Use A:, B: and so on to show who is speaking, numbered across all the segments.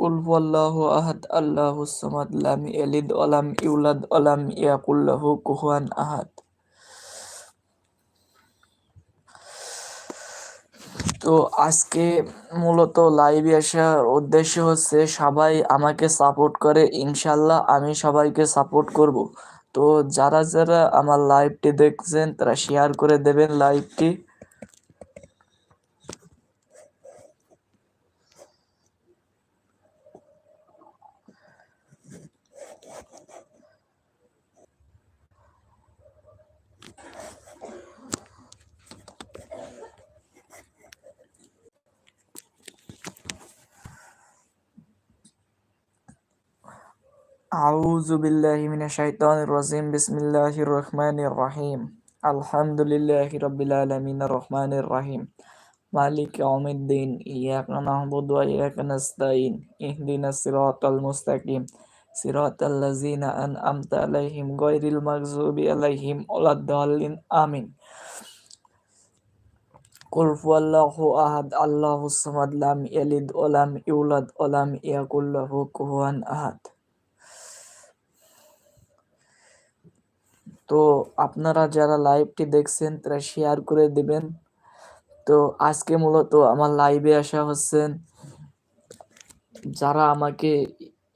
A: কুল হুয়াল্লাহু আহাদ আল্লাহুস সামাদ, লাম ইয়ালিদ ওয়া ইউলাদ ওয়া লাম ইয়াকুল লাহু কুফুয়ান আহাদ। তো আজকে মূলত লাইভে আসার উদ্দেশ্য হচ্ছে সবাই আমাকে সাপোর্ট করে ইনশাল্লাহ আমি সবাইকে সাপোর্ট করব। তো যারা যারা আমার লাইভটি দেখছেন তারা শেয়ার করে দেবেন লাইভটি আউযু বিল্লাহি মিনাশ শাইতানির রাজিম, বিসমিল্লাহির রহমানির রহিম। আলহামদুলিল্লাহি রাব্বিল আলামিনির রহমানির রহিম। মালিক ইয়াউমিদ্দিন, ইয়াকা নাহমুদু ওয়া ইয়াকা নাস্তাইন ইহদিনাস সিরাতাল মুস্তাকিম। সিরাতাল লাযিনা আনআমতা আলাইহিম গায়রিল মাগযুবি আলাইহিম ওয়ালাদ-দাল্লিন আমিন। কুল হুয়াল্লাহু আহাদ আল্লাহুস সামাদ লাম ইয়ালিদ ওয়া লাম ইউলাদ ওয়া লাম ইয়াকুল লাহু কুফুয়ান আহাদ। তো আপনারা যারা লাইভটি দেখছেন, তারা শেয়ার করে দিবেন। তো আজকে মূলত আমার লাইভে আসা হচ্ছেন যারা আমাকে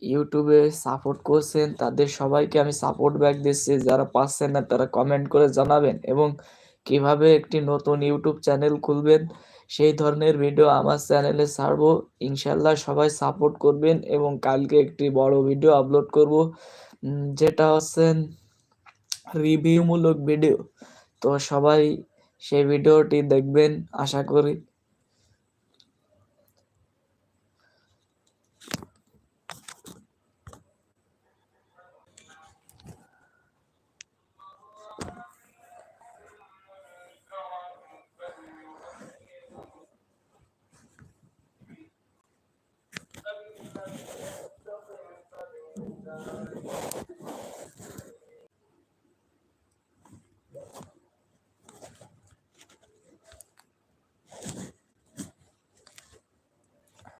A: ইউটিউবে সাপোর্ট করছেন, তাদের সবাইকে আমি সাপোর্ট ব্যাক দিচ্ছি। যারা পাচ্ছেন না, তারা কমেন্ট করে জানাবেন এবং কীভাবে একটি নতুন ইউটিউব চ্যানেল খুলবেন, সেই ধরনের ভিডিও আমার চ্যানেলে ছাড়বো। ইনশাল্লাহ সবাই সাপোর্ট করবেন এবং কালকে একটি বড় ভিডিও আপলোড করব। যেটা হচ্ছেন রিভিউমূলক ভিডিও তো সবাই সেই ভিডিওটি দেখবেন আশা করি Thank you.